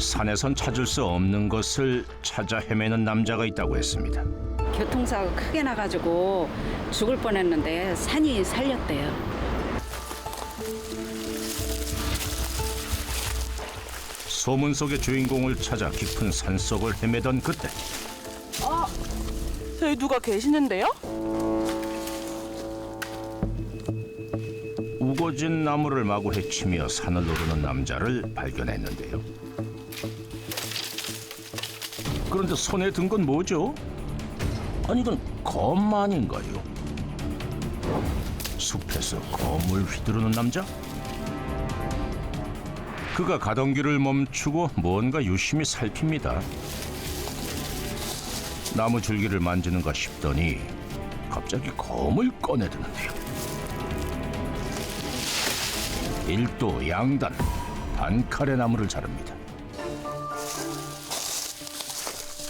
산에선 찾을 수 없는 것을 찾아 헤매는 남자가 있다고 했습니다. 교통사고 크게 나가지고 죽을 뻔했는데 산이 살렸대요. 소문 속의 주인공을 찾아 깊은 산속을 헤매던 그때 저기 누가 계시는데요? 우거진 나무를 마구 헤치며 산을 오르는 남자를 발견했는데요. 그런데 손에 든 건 뭐죠? 아니 이건 검 아닌가요? 숲에서 검을 휘두르는 남자? 그가 가던 길을 멈추고 뭔가 유심히 살핍니다. 나무 줄기를 만지는가 싶더니 갑자기 검을 꺼내드는데요. 일도 양단 단칼의 나무를 자릅니다.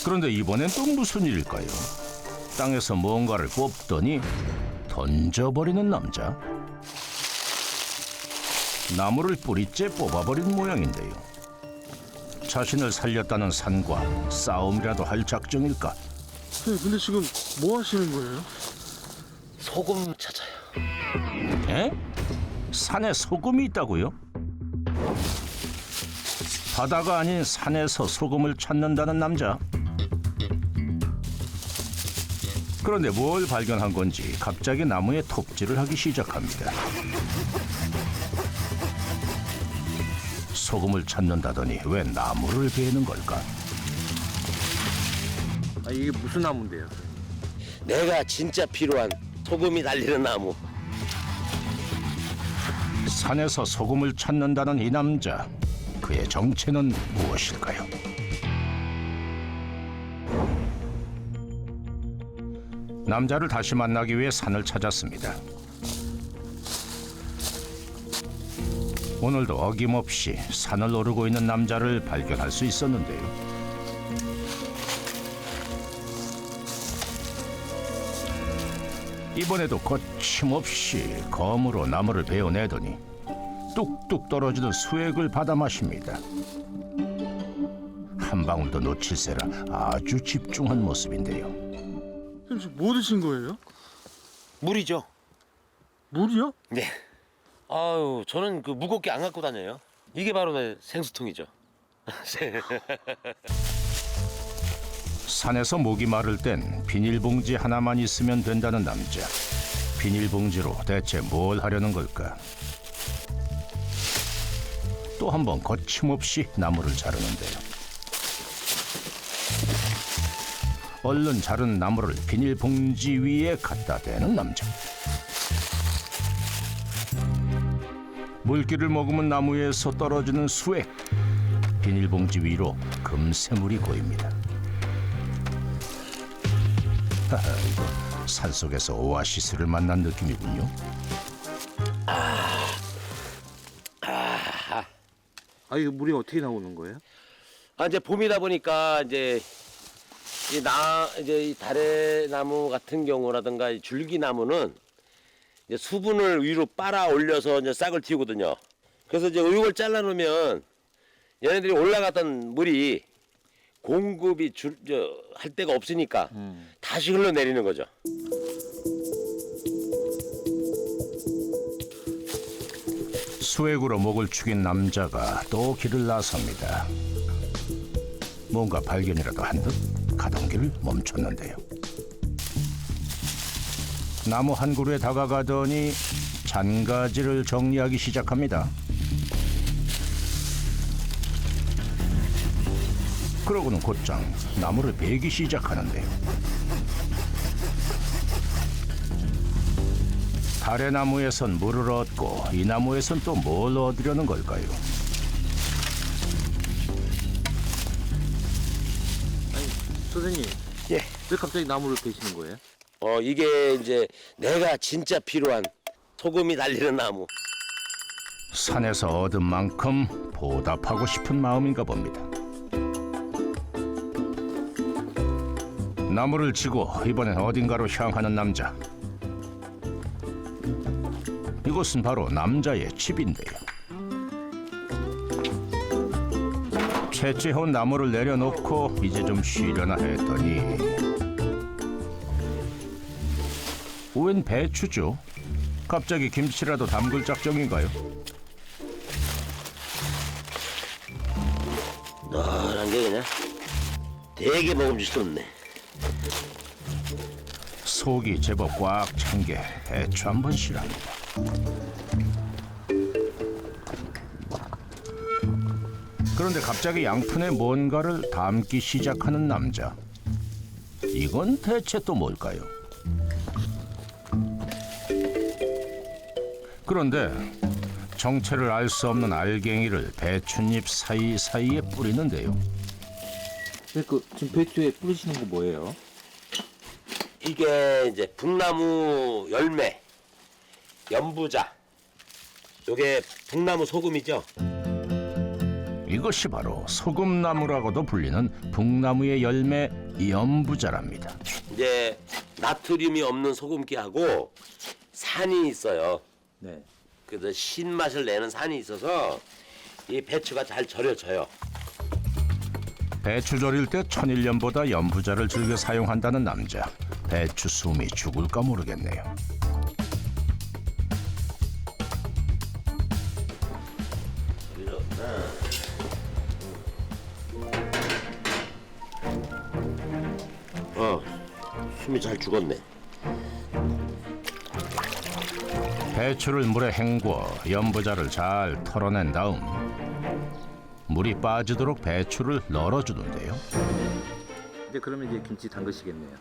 그런데 이번엔 또 무슨 일일까요? 땅에서 뭔가를 뽑더니 던져버리는 남자. 나무를 뿌리째 뽑아버린 모양인데요. 자신을 살렸다는 산과 싸움이라도 할 작정일까? 선생님 근데 지금 뭐 하시는 거예요? 소금 찾아요. 에? 산에 소금이 있다고요? 바다가 아닌 산에서 소금을 찾는다는 남자. 그런데 뭘 발견한 건지 갑자기 나무에 톱질을 하기 시작합니다. 소금을 찾는다더니 왜 나무를 베는 걸까? 아 이게 무슨 나무인데요? 내가 진짜 필요한 소금이 달리는 나무. 산에서 소금을 찾는다는 이 남자. 그의 정체는 무엇일까요? 남자를 다시 만나기 위해 산을 찾았습니다. 오늘도 어김없이 산을 오르고 있는 남자를 발견할 수 있었는데요. 이번에도 거침없이 검으로 나무를 베어내더니 뚝뚝 떨어지는 수액을 받아 마십니다. 한 방울도 놓칠세라 아주 집중한 모습인데요. 지금 뭐 드신 거예요? 물이죠. 물이요? 네. 아유, 저는 그 무겁게 안 갖고 다녀요. 이게 바로 내 생수통이죠. 산에서 목이 마를 땐 비닐봉지 하나만 있으면 된다는 남자. 비닐봉지로 대체 뭘 하려는 걸까? 또 한 번 거침없이 나무를 자르는데요. 얼른 자른 나무를 비닐봉지 위에 갖다 대는 남자. 물기를 머금은 나무에서 떨어지는 수액. 비닐봉지 위로 금새물이 고입니다. 하하, 이거 산속에서 오아시스를 만난 느낌이군요. 아 이거 물이 어떻게 나오는 거예요? 아, 이제 봄이다 보니까 이제 이 나, 이제 이 다래 나무 같은 경우라든가 이 줄기나무는 이제 수분을 위로 빨아 올려서 이제 싹을 틔우거든요. 그래서 이제 의육을 잘라놓으면 얘네들이 올라갔던 물이 공급이 줄, 저, 할 데가 없으니까 다시 흘러내리는 거죠. 수액으로 목을 축인 남자가 또 길을 나섭니다. 뭔가 발견이라도 한 듯 가던 길을 멈췄는데요. 나무 한 그루에 다가가더니 잔가지를 정리하기 시작합니다. 그러고는 곧장 나무를 베기 시작하는데요. 달의 나무에선 물을 얻고 이 나무에선 또 뭘 얻으려는 걸까요? 선생님 예. 왜 갑자기 나무를 베시는 거예요? 어, 이게 이제 내가 진짜 필요한 소금이 달리는 나무. 산에서 얻은 만큼 보답하고 싶은 마음인가 봅니다. 나무를 지고 이번엔 어딘가로 향하는 남자. 이곳은 바로 남자의 집인데요. 채취해온 나무를 내려놓고 이제 좀 쉬려나 했더니 웬 배추죠? 갑자기 김치라도 담글 작정인가요? 노란 게 그냥 되게 먹음직스럽네. 속이 제법 꽉 찬 게 배추 한번 실합니다. 그런데 갑자기 양푼에 뭔가를 담기 시작하는 남자. 이건 대체 또 뭘까요? 그런데 정체를 알 수 없는 알갱이를 배춧잎 사이사이에 뿌리는데요. 그 지금 배추에 뿌리시는 거 뭐예요? 이게 이제 북나무 열매, 연부자. 요게 북나무 소금이죠. 이것이 바로 소금나무라고도 불리는 북나무의 열매 연부자랍니다. 이제 나트륨이 없는 소금기하고 산이 있어요. 네. 그래서 신맛을 내는 산이 있어서 이 배추가 잘 절여져요. 배추 절일 때 천일염보다 연부자를 즐겨 사용한다는 남자. 배추 숨이 죽을까 모르겠네요. 숨이 잘 죽었네. 배추를 물에 헹궈 연부자를 잘 털어낸 다음 물이 빠지도록 배추를 널어주는데요. 이제 그러면 이제 김치 담그시겠네요.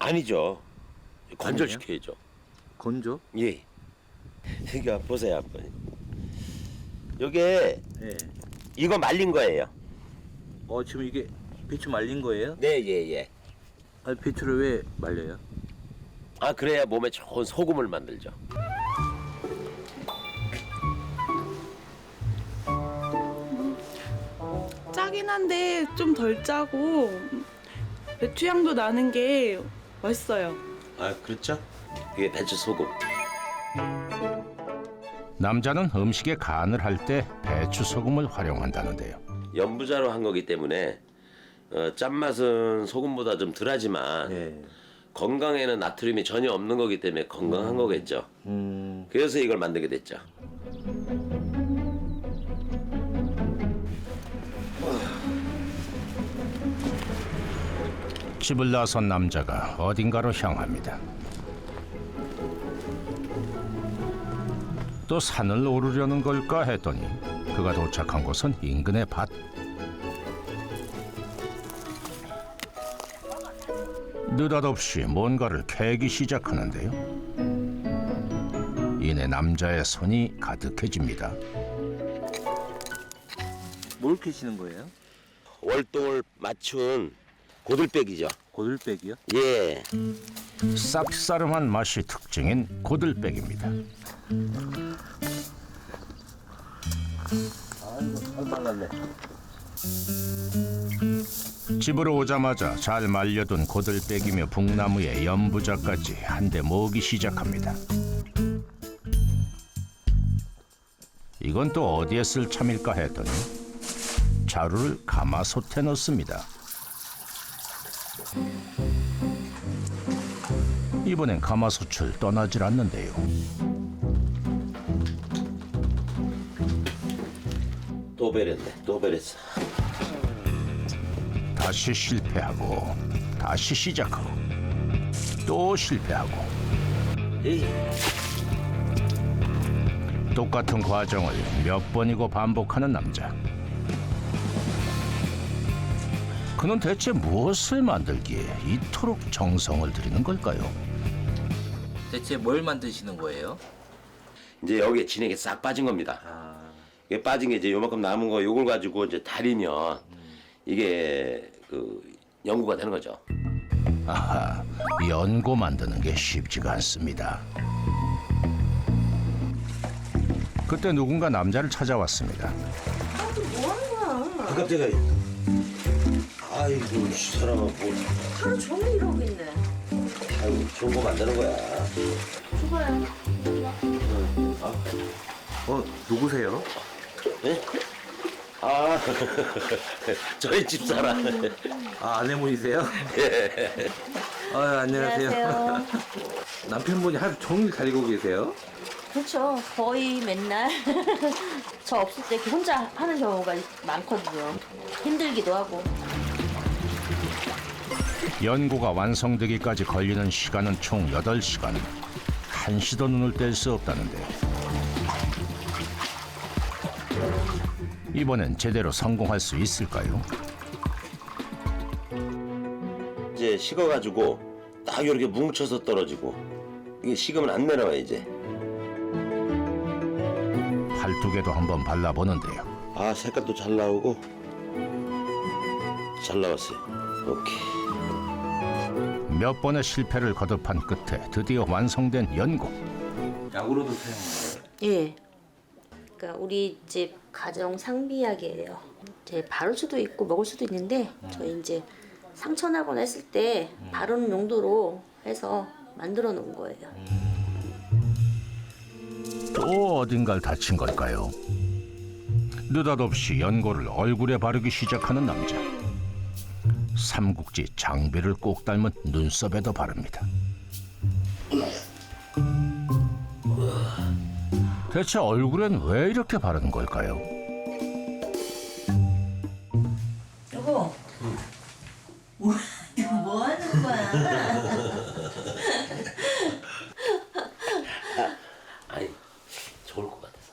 아니죠. 관절시켜야죠. 건조? 예. 그러니까 보세요 한번. 요게 네. 이거 말린 거예요. 어 지금 이게 배추 말린 거예요? 네, 예, 예. 배추를 왜 말려요? 아 그래야 몸에 좋은 소금을 만들죠. 짜긴 한데 좀 덜 짜고 배추 향도 나는 게 맛있어요. 아 그렇죠. 이게 배추 소금. 남자는 음식에 간을 할 때 배추 소금을 활용한다는데요. 연부자로 한 거기 때문에 어, 짠맛은 소금보다 좀 덜하지만 네. 건강에는 나트륨이 전혀 없는 거기 때문에 건강한 거겠죠. 음. 그래서 이걸 만들게 됐죠. 집을 나선 남자가 어딘가로 향합니다. 또 산을 오르려는 걸까 했더니 그가 도착한 곳은 인근의 밭. 느닷없이 뭔가를 캐기 시작하는데요. 이내 남자의 손이 가득해집니다. 뭘 캐시는 거예요? 월동을 맞춘 고들빼기죠. 고들빼기요? 예. 쌉싸름한 맛이 특징인 고들백입니다. 잘 말랐네. 집으로 오자마자 잘 말려둔 고들백이며 북나무의 연부자까지 한데 모으기 시작합니다. 이건 또 어디에 쓸 참일까 했더니 자루를 가마솥에 넣습니다. 이번엔 가마솥을 떠나질 않는데요. 또 베렸네. 또 베렸어. 다시 실패하고 다시 시작하고 또 실패하고 에이. 똑같은 과정을 몇 번이고 반복하는 남자. 그는 대체 무엇을 만들기에 이토록 정성을 들이는 걸까요? 대체 뭘 만드시는 거예요? 이제 여기에 진액이 싹 빠진 겁니다. 아. 이게 빠진 게 이제 요만큼 남은 거 요걸 가지고 이제 달이면 이게 그 연구가 되는 거죠. 아하, 연고 만드는 게 쉽지가 않습니다. 그때 누군가 남자를 찾아왔습니다. 아, 깜짝이야. 아이고, 이 사람아, 뭐, 하루 종일 이러고 있네. 아이고, 좋은 거 만드는 거야. 어 누구세요? 예? 아, 저희 집 사람. 아 아내분이세요? 아 안녕하세요. 남편분이 하루 종일 달리고 계세요? 그렇죠. 거의 맨날 저 없을 때 이렇게 혼자 하는 경우가 많거든요. 힘들기도 하고. 연고가 완성되기까지 걸리는 시간은 총 8시간. 한시도 눈을 뗄 수 없다는데. 이번엔 제대로 성공할 수 있을까요? 이제 식어가지고 딱 이렇게 뭉쳐서 떨어지고 이게 식으면 안 내려와 이제. 팔뚝에도 한번 발라보는데요. 아 색깔도 잘 나오고 잘 나왔어요. 오케이. 몇 번의 실패를 거듭한 끝에 드디어 완성된 연고. 약으로도 사용해요. 예. 그러니까 우리 집 가정 상비약이에요. 이제 바를 수도 있고 먹을 수도 있는데 저희 이제 상처 나거나 했을 때 바르는 용도로 해서 만들어 놓은 거예요. 또 어딘가를 다친 걸까요? 느닷없이 연고를 얼굴에 바르기 시작하는 남자. 삼국지 장비를 꼭 닮은 눈썹에도 바릅니다. 대체 얼굴엔 왜 이렇게 바르는 걸까요? 여보. 뭐, 이거 뭐 하는 거야? 아니 좋을 것 같아서.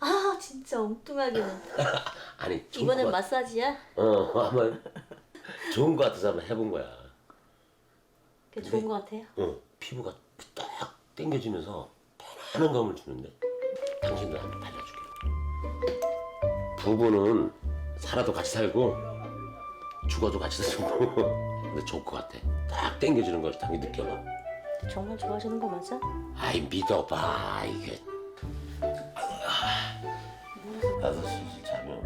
아, 진짜 엉뚱하게는. 아니 좋을 이번엔 것 같- 마사지야? 어 한번 좋은 것 같아서 한번 해본 거야. 그게 좋은 거 같아요. 어 피부가 딱 당겨지면서 편안한 감을 주는데 당신도 한번 발라줄게. 부부는 살아도 같이 살고 죽어도 같이 살고 근데 좋을 것 같아. 딱 당겨지는 걸 당연히 느껴봐. 정말 좋아하시는 거 맞아? 아이 믿어봐 이게 아, 나도 슬슬 자면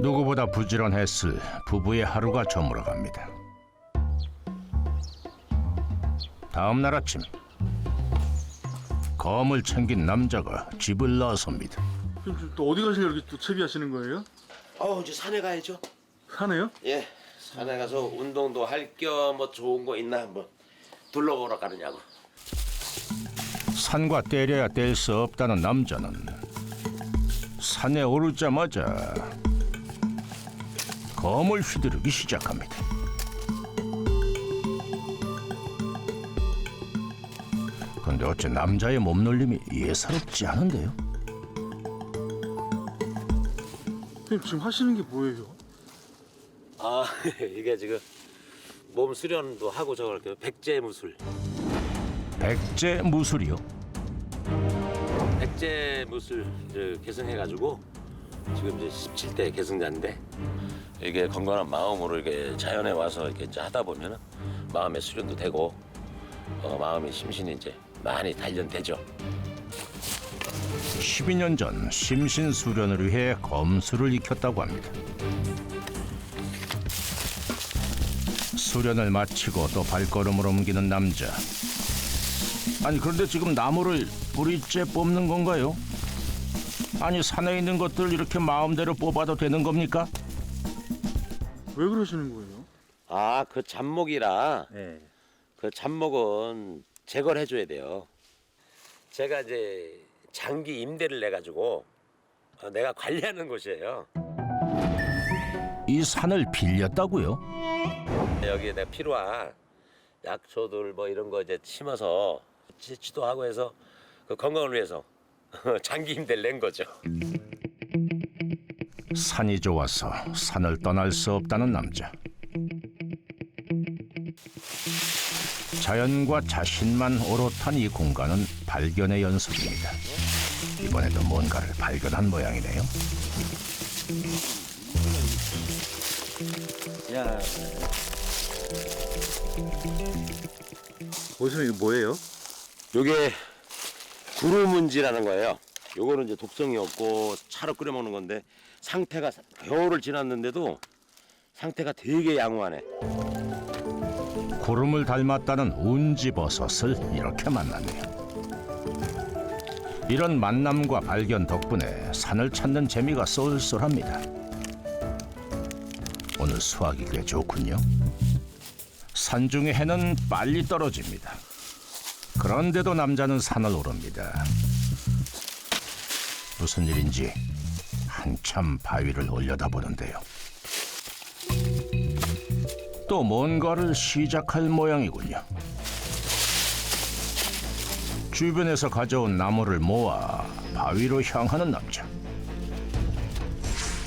누구보다 부지런했을 부부의 하루가 저물어갑니다. 다음 날 아침 검을 챙긴 남자가 집을 나섭니다. 그럼 또 어디 가시려 이렇게 또 채비하시는 거예요? 어 이제 산에 가야죠 사네요? 예 산에 가서 운동도 할 겸 뭐 좋은 거 있나 한번 둘러보러 가느냐고 산과 때려야 뗄 수 없다는 남자는 산에 오르자마자 검을 휘두르기 시작합니다. 그런데 어째 남자의 몸놀림이 예사롭지 않은데요? 선생님 지금 하시는 게 뭐예요? 아 이게 지금 몸 수련도 하고 저걸 그 백제 무술 백제 무술이요. 백제 무술 계승해가지고 지금 이제 17대 계승자인데 이게 건강한 마음으로 이렇게 자연에 와서 이렇게 이제 하다 보면은 마음의 수련도 되고 어, 마음의 심신이 이제 많이 단련되죠. 12년 전 심신 수련을 위해 검수를 익혔다고 합니다. 수련을 마치고 또 발걸음을 옮기는 남자. 아니 그런데 지금 나무를 뿌리째 뽑는 건가요? 아니 산에 있는 것들 이렇게 마음대로 뽑아도 되는 겁니까? 왜 그러시는 거예요? 아 그 잡목이라 네. 그 잡목은 제거를 해줘야 돼요. 제가 이제 장기 임대를 내 가지고 어, 내가 관리하는 곳이에요. 이 산을 빌렸다고요? 여기에 내가 필요한 약초들 뭐 이런 거 이제 심어서 치- 치도하고 해서 그 건강을 위해서 장기 임대를 낸 거죠. 산이 좋아서 산을 떠날 수 없다는 남자. 자연과 자신만 오롯한 이 공간은 발견의 연속입니다. 이번에도 뭔가를 발견한 모양이네요. 야 어디서 이거 뭐예요? 요게 구루문지라는 거예요. 요거는 이제 독성이 없고 차로 끓여 먹는 건데 상태가 겨울을 지났는데도 상태가 되게 양호하네. 구름을 닮았다는 운지버섯을 이렇게 만났네요. 이런 만남과 발견 덕분에 산을 찾는 재미가 쏠쏠합니다. 오늘 수확이 꽤 좋군요. 산중의 해는 빨리 떨어집니다. 그런데도 남자는 산을 오릅니다. 무슨 일인지 한참 바위를 올려다보는데요. 또 뭔가를 시작할 모양이군요. 주변에서 가져온 나무를 모아 바위로 향하는 남자.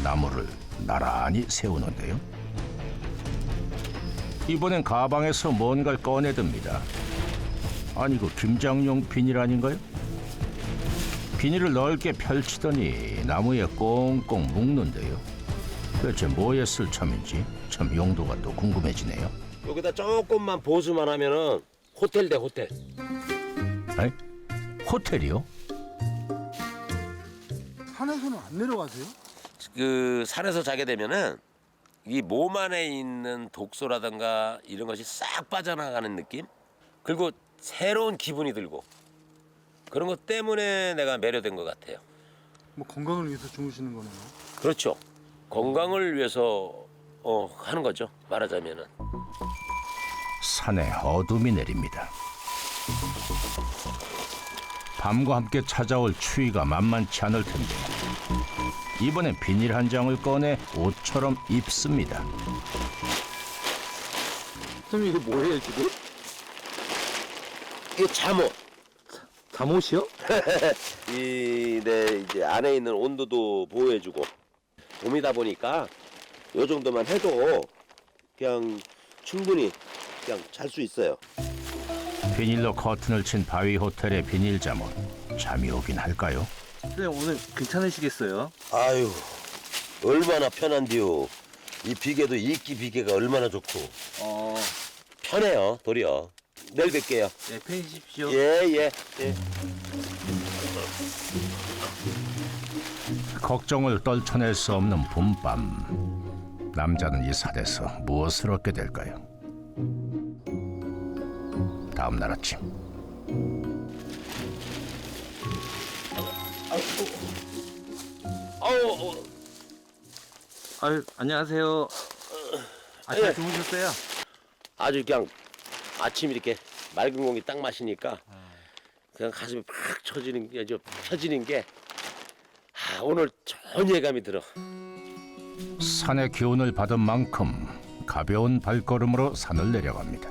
나무를 나란히 세우는데요. 이번엔 가방에서 뭔가를 꺼내듭니다. 아니 그 김장용 비닐 아닌가요? 비닐을 넓게 펼치더니 나무에 꽁꽁 묶는데요. 대체 뭐에 쓸 참인지 참 용도가 또 궁금해지네요. 여기다 조금만 보수만 하면은 호텔 대 호텔. 에? 호텔이요? 산에서는 안 내려가세요? 그 산에서 자게 되면은 이 몸 안에 있는 독소라든가 이런 것이 싹 빠져나가는 느낌? 그리고 새로운 기분이 들고 그런 것 때문에 내가 매료된 것 같아요. 뭐 건강을 위해서 주무시는 거네요. 그렇죠. 건강을 위해서 어, 하는 거죠. 말하자면은. 산에 어둠이 내립니다. 밤과 함께 찾아올 추위가 만만치 않을 텐데 이번엔 비닐 한 장을 꺼내 옷처럼 입습니다. 선생님 이거 뭐예요 지금? 이 잠옷. 잠옷이요? 이 내 이제 안에 있는 온도도 보호해주고 봄이다 보니까 요 정도만 해도 그냥 충분히 그냥 잘 수 있어요. 비닐로 커튼을 친 바위 호텔의 비닐 잠옷 잠이 오긴 할까요? 선생님 오늘 괜찮으시겠어요? 아유 얼마나 편한디요. 이 비계도 이끼 비계가 얼마나 좋고 어, 편해요 도리어. 내일 뵐게요. 네 팬이십시오. 예 예 예. 걱정을 떨쳐낼 수 없는 봄밤 남자는 이 산에서 무엇을 얻게 될까요? 다음 날 아침 아우 어, 아유 안녕하세요. 아, 예. 잘 주무셨어요? 아주 그냥 아침 이렇게 맑은 공기 딱 마시니까 그냥 가슴이 팍 쳐지는 게, 저 펴지는 게 아, 오늘 좋은 예감이 들어. 산의 기운을 받은 만큼 가벼운 발걸음으로 산을 내려갑니다.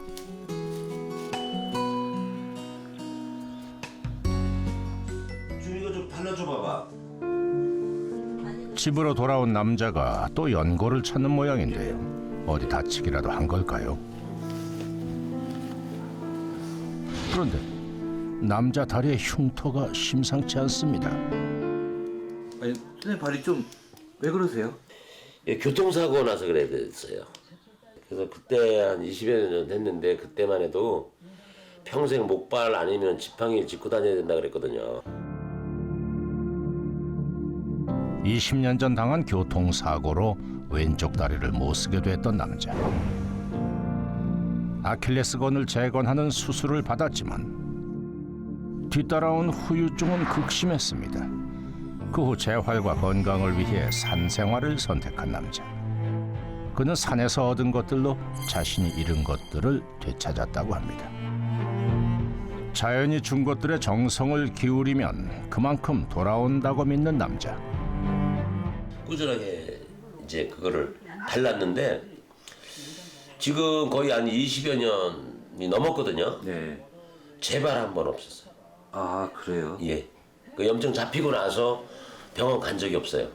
좀 이거 좀 발라줘 봐봐. 집으로 돌아온 남자가 또 연고를 찾는 모양인데요. 어디 다치기라도 한 걸까요? 그런데 남자 다리에 흉터가 심상치 않습니다. 아니 선생님 발이 좀 왜 그러세요? 예, 교통사고 나서 그래 됐어요. 그래서 그때 한 20여 년 됐는데 그때만 해도 평생 목발 아니면 지팡이 짚고 다녀야 된다 그랬거든요. 20년 전 당한 교통사고로 왼쪽 다리를 못 쓰게 됐던 남자. 아킬레스건을 재건하는 수술을 받았지만 뒤따라온 후유증은 극심했습니다. 그 후 재활과 건강을 위해 산 생활을 선택한 남자. 그는 산에서 얻은 것들로 자신이 잃은 것들을 되찾았다고 합니다. 자연이 준 것들의 정성을 기울이면 그만큼 돌아온다고 믿는 남자. 꾸준하게 이제 그거를 발랐는데 지금 거의 한 20여 년이 넘었거든요. 네. 재발 한 번 없었어요. 아 그래요? 예. 그 염증 잡히고 나서 병원 간 적이 없어요.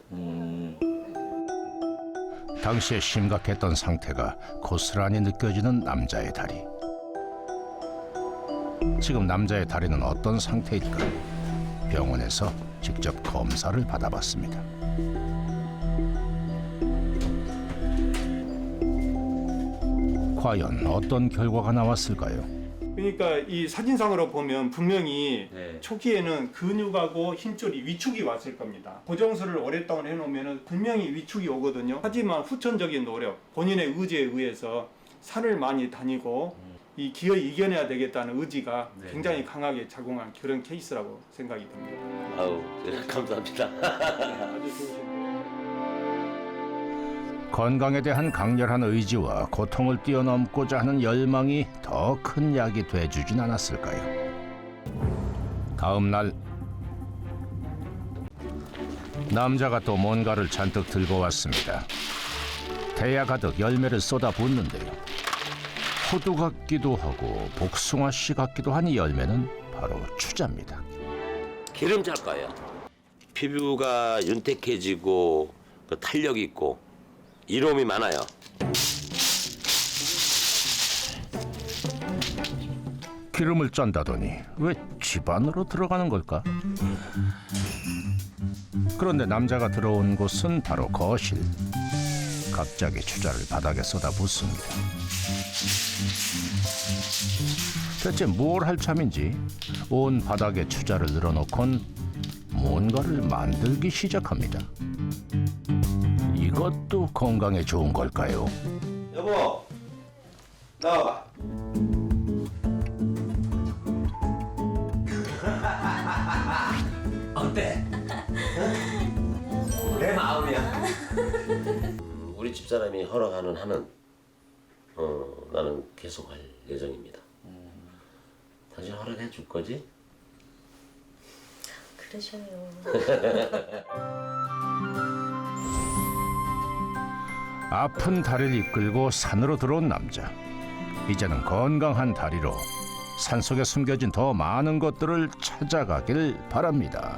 당시에 심각했던 상태가 고스란히 느껴지는 남자의 다리. 지금 남자의 다리는 어떤 상태일까요? 병원에서 직접 검사를 받아봤습니다. 과연 어떤 결과가 나왔을까요? 그러니까 이 사진상으로 보면 분명히 네. 초기에는 근육하고 힘줄이 위축이 왔을 겁니다. 고정술을 오랫동안 해놓으면 분명히 위축이 오거든요. 하지만 후천적인 노력, 본인의 의지에 의해서 산을 많이 다니고 이 기어이 이겨내야 되겠다는 의지가 네. 굉장히 강하게 작용한 그런 케이스라고 생각이 듭니다. 아우 네, 감사합니다. 아주 좋으신 분. 건강에 대한 강렬한 의지와 고통을 뛰어넘고자 하는 열망이 더 큰 약이 돼주진 않았을까요? 다음 날 남자가 또 뭔가를 잔뜩 들고 왔습니다. 대야 가득 열매를 쏟아 붓는데요. 호두 같기도 하고 복숭아 씨 같기도 한 이 열매는 바로 추자입니다. 기름 찰 거예요. 피부가 윤택해지고 그 탄력 있고 이로움이 많아요. 기름을 짠다더니 왜 집안으로 들어가는 걸까? 그런데 남자가 들어온 곳은 바로 거실. 갑자기 추자를 바닥에 쏟아 붓습니다. 대체 뭘 할 참인지 온 바닥에 추자를 늘어놓곤 뭔가를 만들기 시작합니다. 이것도 건강에 좋은 걸까요? 여보, 나와봐. 어때? 내 마음이야. 음, 우리 집 사람이 허락하는 한은 어, 나는 계속 할 예정입니다. 당신 허락해 줄 거지? 그러셔요. 아픈 다리를 이끌고 산으로 들어온 남자. 이제는 건강한 다리로 산속에 숨겨진 더 많은 것들을 찾아가길 바랍니다.